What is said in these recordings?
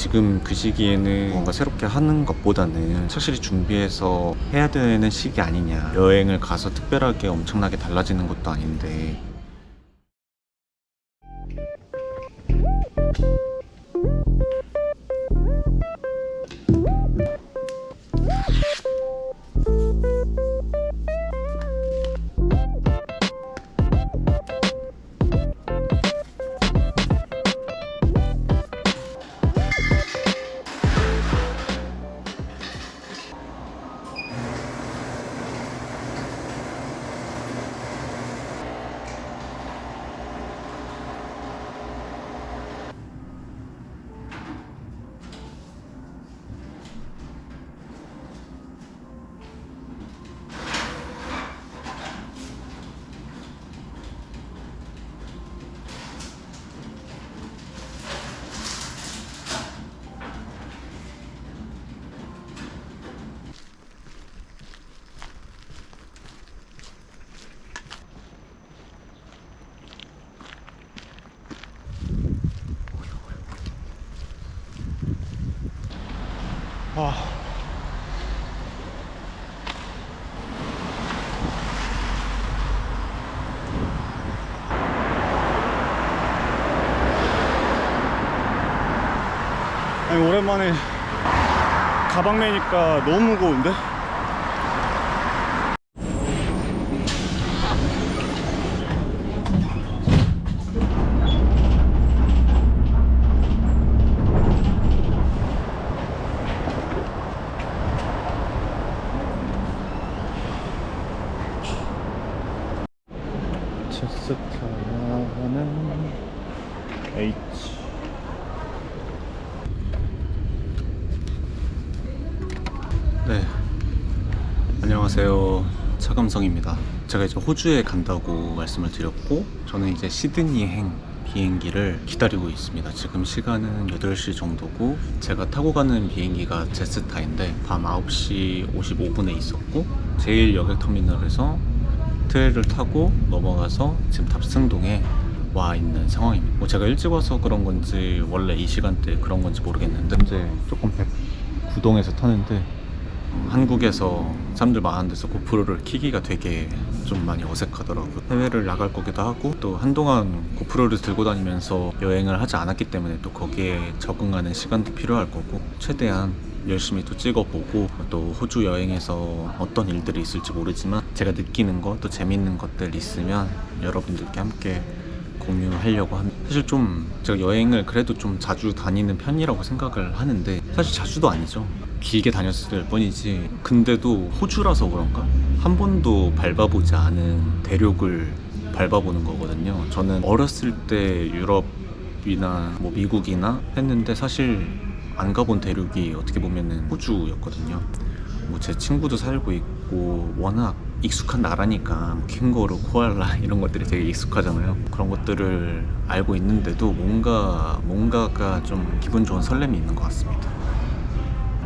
지금 그 시기에는 뭔가 새롭게 하는 것보다는 확실히 준비해서 해야 되는 시기 아니냐. 여행을 가서 특별하게 엄청나게 달라지는 것도 아닌데 아. 아니 오랜만에 가방 매니까 너무 무거운데? 체스타는 H 네 안녕하세요 차감성입니다 제가 이제 호주에 간다고 말씀을 드렸고 저는 이제 시드니행 비행기를 기다리고 있습니다 지금 시간은 8시 정도고 제가 타고 가는 비행기가 제스타인데 밤 9시 55분에 있었고 제일 여객터미널에서 트레일을 타고 넘어가서 지금 답승동에 와 있는 상황입니다. 뭐 제가 일찍 와서 그런 건지 원래 이 시간대 그런 건지 모르겠는데 이제 조금 구동에서 타는데 한국에서 사람들 많은 데서 고프로를 키기가 되게 좀 많이 어색하더라고요. 해외를 나갈 거기도 하고 또 한동안 고프로를 들고 다니면서 여행을 하지 않았기 때문에 또 거기에 적응하는 시간도 필요할 거고 최대한 열심히 또 찍어보고 또 호주 여행에서 어떤 일들이 있을지 모르지만 제가 느끼는 것또 재밌는 것들 있으면 여러분들께 함께 공유하려고 합니다. 사실 좀 제가 여행을 그래도 좀 자주 다니는 편이라고 생각을 하는데 사실 자주도 아니죠. 길게 다녔을 뿐이지 근데도 호주라서 그런가 한 번도 밟아보지 않은 대륙을 밟아보는 거거든요. 저는 어렸을 때 유럽이나 뭐 미국이나 했는데 사실 안 가본 대륙이 어떻게 보면은 호주였거든요. 뭐 제 친구도 살고 있고 워낙 익숙한 나라니까 캥거루, 코알라 이런 것들이 되게 익숙하잖아요. 그런 것들을 알고 있는데도 뭔가 뭔가가 좀 기분 좋은 설렘이 있는 것 같습니다.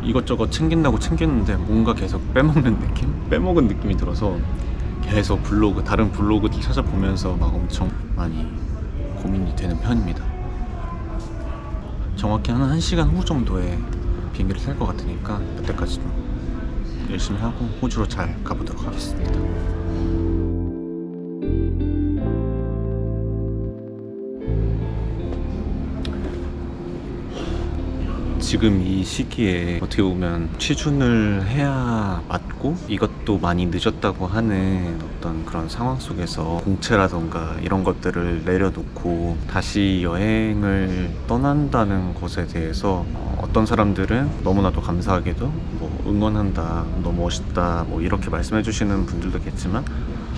이것저것 챙긴다고 챙겼는데 뭔가 계속 빼먹는 느낌? 빼먹은 느낌이 들어서 계속 블로그 다른 블로그들 찾아보면서 막 엄청 많이 고민이 되는 편입니다. 정확히 한 1시간 후 정도에 비행기를 탈 것 같으니까 그때까지 좀 열심히 하고 호주로 잘 가보도록 하겠습니다. 지금 이 시기에 어떻게 보면 취준을 해야 맞고 이것도 많이 늦었다고 하는 어떤 그런 상황 속에서 공채라던가 이런 것들을 내려놓고 다시 여행을 떠난다는 것에 대해서 어, 어떤 사람들은 너무나도 감사하게도 뭐 응원한다, 너무 멋있다, 뭐 이렇게 말씀해 주시는 분들도 있겠지만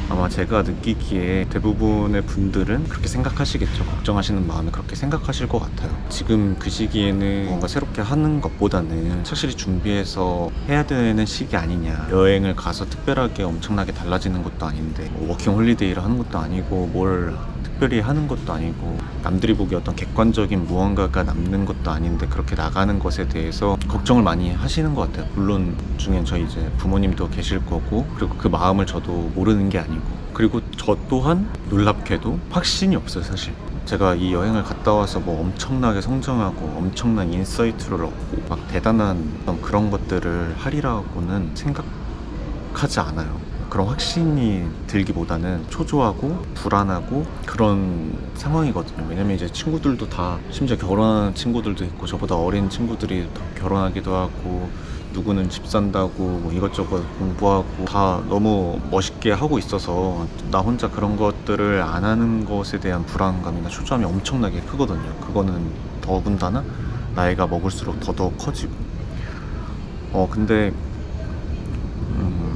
아마 제가 느끼기에 대부분의 분들은 그렇게 생각하시겠죠. 걱정하시는 마음에 그렇게 생각하실 것 같아요. 지금 그 시기에는 뭔가 새롭게 하는 것보다는 확실히 준비해서 해야 되는 시기 아니냐. 여행을 가서 특별하게 엄청나게 달라지는 것도 아닌데 뭐 워킹 홀리데이를 하는 것도 아니고 뭘 특별히 하는 것도 아니고 남들이 보기 어떤 객관적인 무언가가 남는 것도 아닌데 그렇게 나가는 것에 대해서 걱정을 많이 하시는 것 같아요. 물론 중엔 저희 이제 부모님도 계실 거고 그리고 그 마음을 저도 모르는 게 아니고 그리고 저 또한 놀랍게도 확신이 없어요 사실 제가 이 여행을 갔다 와서 뭐 엄청나게 성장하고 엄청난 인사이트를 얻고 막 대단한 그런 것들을 하리라고는 생각하지 않아요. 그런 확신이 들기보다는 초조하고 불안하고 그런 상황이거든요. 왜냐면 이제 친구들도 다 심지어 결혼한 친구들도 있고 저보다 어린 친구들이 더 결혼하기도 하고 누구는 집 산다고 뭐 이것저것 공부하고 다 너무 멋있게 하고 있어서 나 혼자 그런 것들을 안 하는 것에 대한 불안감이나 초조함이 엄청나게 크거든요. 그거는 더군다나 나이가 먹을수록 더더욱 커지고. 어 근데 음,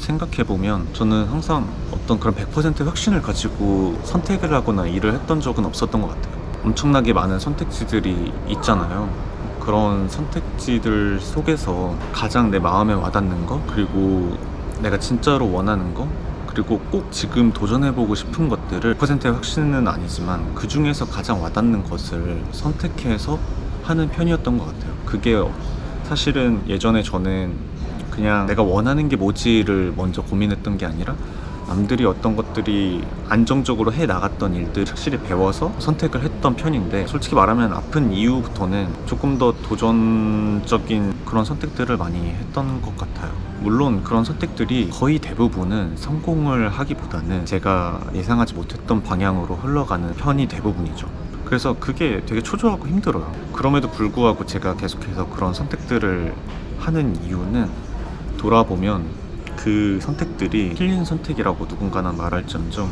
생각해보면 저는 항상 어떤 그런 100% 확신을 가지고 선택을 하거나 일을 했던 적은 없었던 것 같아요. 엄청나게 많은 선택지들이 있잖아요. 그런 선택지들 속에서 가장 내 마음에 와닿는 거, 그리고 내가 진짜로 원하는 거, 그리고 꼭 지금 도전해보고 싶은 것들을 100%의 확신은 아니지만 그 중에서 가장 와닿는 것을 선택해서 하는 편이었던 것 같아요. 그게 사실은 예전에 저는 그냥 내가 원하는 게 뭐지를 먼저 고민했던 게 아니라 남들이 어떤 것들이 안정적으로 해 나갔던 일들 확실히 배워서 선택을 했던 편인데 솔직히 말하면 아픈 이후부터는 조금 더 도전적인 그런 선택들을 많이 했던 것 같아요. 물론 그런 선택들이 거의 대부분은 성공을 하기보다는 제가 예상하지 못했던 방향으로 흘러가는 편이 대부분이죠. 그래서 그게 되게 초조하고 힘들어요. 그럼에도 불구하고 제가 계속해서 그런 선택들을 하는 이유는 돌아보면 그 선택들이 틀린 선택이라고 누군가는 말할지언정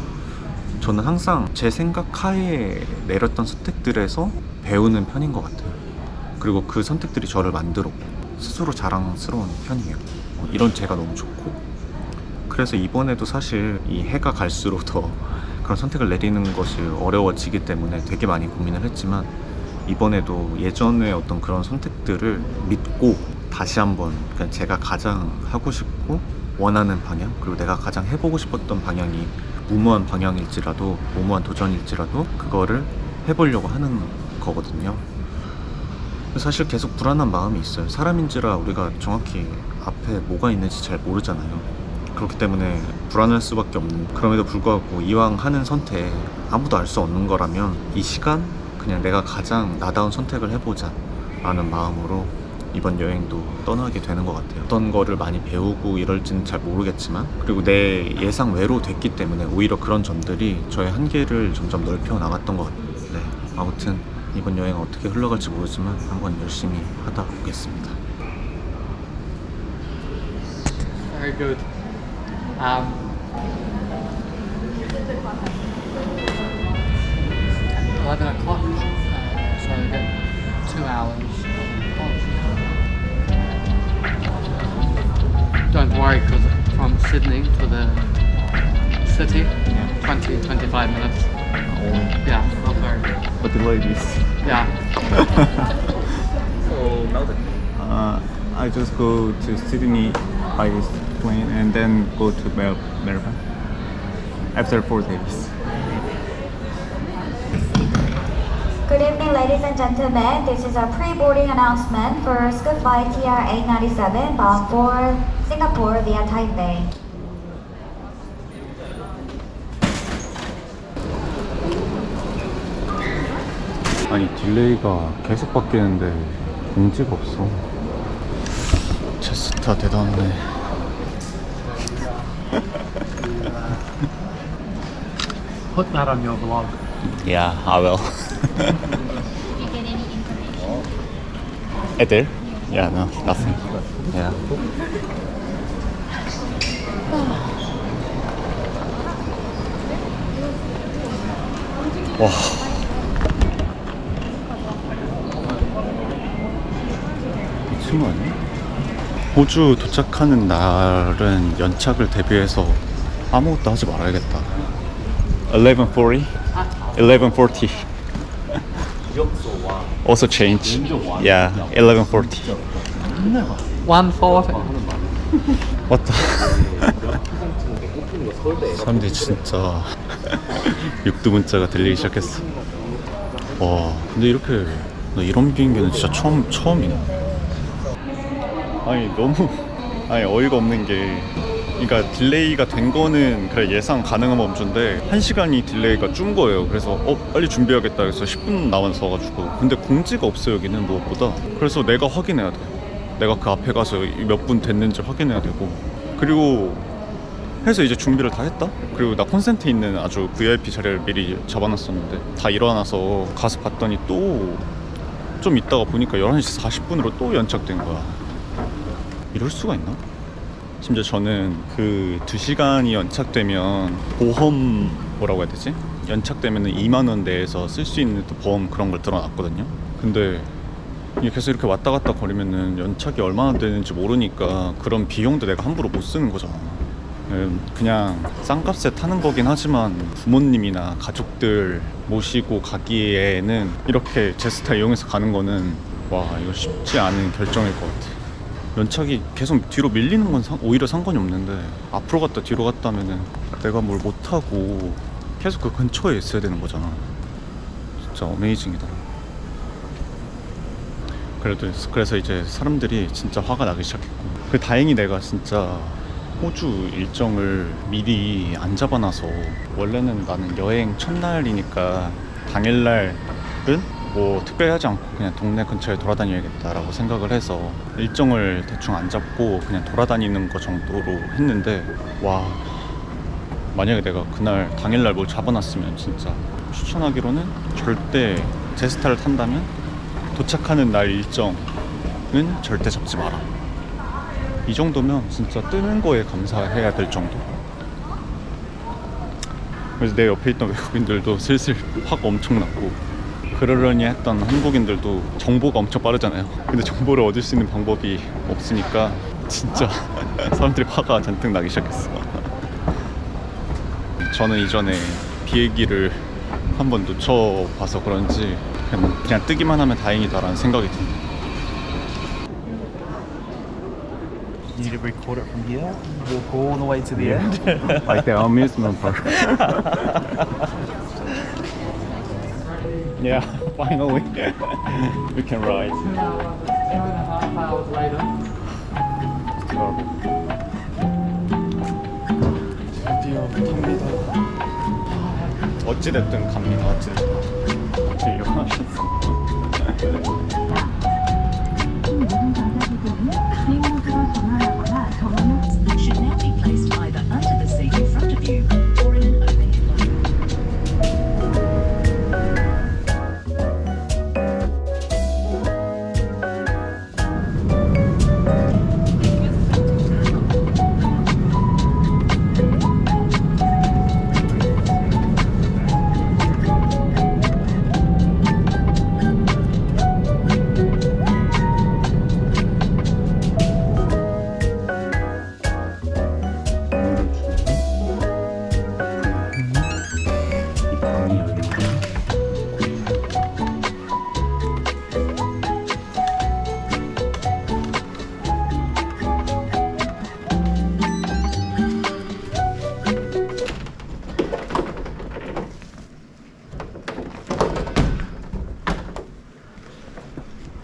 저는 항상 제 생각 하에 내렸던 선택들에서 배우는 편인 것 같아요. 그리고 그 선택들이 저를 만들었고 스스로 자랑스러운 편이에요. 어, 이런 제가 너무 좋고 그래서 이번에도 사실 이 해가 갈수록 더 그런 선택을 내리는 것이 어려워지기 때문에 되게 많이 고민을 했지만 이번에도 예전에 어떤 그런 선택들을 믿고 다시 한번 그냥 제가 가장 하고 싶고 원하는 방향 그리고 내가 가장 해보고 싶었던 방향이 무모한 방향일지라도 무모한 도전일지라도 그거를 해보려고 하는 거거든요. 사실 계속 불안한 마음이 있어요. 사람인지라 우리가 정확히 앞에 뭐가 있는지 잘 모르잖아요. 그렇기 때문에 불안할 수밖에 없는 그럼에도 불구하고 이왕 하는 선택 아무도 알 수 없는 거라면 이 시간 그냥 내가 가장 나다운 선택을 해보자 라는 마음으로 이번 여행도 떠나게 되는 것 같아요 어떤 거를 많이 배우고 이럴지는 잘 모르겠지만 그리고 내 예상 외로 됐기 때문에 오히려 그런 점들이 저의 한계를 점점 넓혀 나갔던 것 같아요 네, 아무튼 이번 여행 어떻게 흘러갈지 모르지만 한번 열심히 하다 오겠습니다 Very good. Um, Eleven o'clock, uh, so we get two hours. Don't because from Sydney to the city, 20, 25 minutes. Yeah, not very. But the ladies Yeah. So Melbourne. Uh, I just go to Sydney by plane and then go to Mel- Melbourne after four days. Good evening, ladies and gentlemen. This is a pre-boarding announcement for Scoot Flight TR-897 bound for Singapore via Taipei. 아니 딜레이가 계속 바뀌는데 공지가 없어 제스타 대단하네 Put that on your vlog. Yeah, I will. 애들? Yeah, no, nothing. Yeah. 와. 미친 거 아니야? 호주 도착하는 날은 연착을 대비해서 아무것도 하지 말아야겠다. 1140? 1140. Also change. Yeah, 1140. 140. What the? 사람들이 진짜 육두 문자가 들리기 시작했어. 와, 근데 이렇게 나 이런 비행기는 진짜 처음 처음이네. 아니 너무 아니 어이가 없는 게 그러니까 딜레이가 된 거는 그래 예상 가능한 범주인데 1시간이 딜레이가 준 거예요. 그래서 어 빨리 준비해야겠다 해서 10분 남아서 가지고 근데 공지가 없어요 여기는 무엇보다. 그래서 내가 확인해야 돼. 내가 그 앞에 가서 몇 분 됐는지 확인해야 되고 그리고 해서 이제 준비를 다 했다. 그리고 나 콘센트 있는 아주 VIP 자리를 미리 잡아놨었는데 다 일어나서 가서 봤더니 또 좀 있다가 보니까 11시 40분으로 또 연착된 거야. 이럴 수가 있나? 심지어 저는 그 2시간이 연착되면 보험 뭐라고 해야 되지? 연착되면 2만 원 내에서 쓸 수 있는 또 보험 그런 걸 들어놨거든요. 근데 계속 이렇게 왔다 갔다 거리면은 연착이 얼마나 되는지 모르니까 그런 비용도 내가 함부로 못 쓰는 거잖아. 음, 그냥 싼값에 타는 거긴 하지만 부모님이나 가족들 모시고 가기에는 이렇게 제스타 이용해서 가는 거는 와 이거 쉽지 않은 결정일 것 같아. 연착이 계속 뒤로 밀리는 건 상- 오히려 상관이 없는데 앞으로 갔다 뒤로 갔다 하면은 내가 뭘 못하고 계속 그 근처에 있어야 되는 거잖아. 진짜 어메이징이다. 그래도 그래서 이제 사람들이 진짜 화가 나기 시작했고 그 다행히 내가 진짜 호주 일정을 미리 안 잡아놔서 원래는 나는 여행 첫날이니까 당일날은 뭐 특별히 하지 않고 그냥 동네 근처에 돌아다녀야겠다라고 생각을 해서 일정을 대충 안 잡고 그냥 돌아다니는 거 정도로 했는데 와 만약에 내가 그날 당일날 뭘 잡아놨으면 진짜 추천하기로는 절대 제스타를 탄다면 도착하는 날 일정은 절대 잡지 마라. 이 정도면 진짜 뜨는 거에 감사해야 될 정도. 그래서 내 옆에 있던 외국인들도 슬슬 화가 엄청 났고 그러려니 했던 한국인들도 정보가 엄청 빠르잖아요. 근데 정보를 얻을 수 있는 방법이 없으니까 진짜 사람들이 화가 잔뜩 나기 시작했어. 저는 이전에 비행기를 한번 놓쳐봐서 그런지 그냥, 그냥 뜨기만 하면 다행이다라는 생각이 듭니다. You need to record it from here. Go all the way to the end. like the amusement park. yeah, finally we can ride. 드디어 갑니다. 어찌 됐든 갑니다. 어찌 됐든. 어찌 일어나셨어. 모든 전자기기는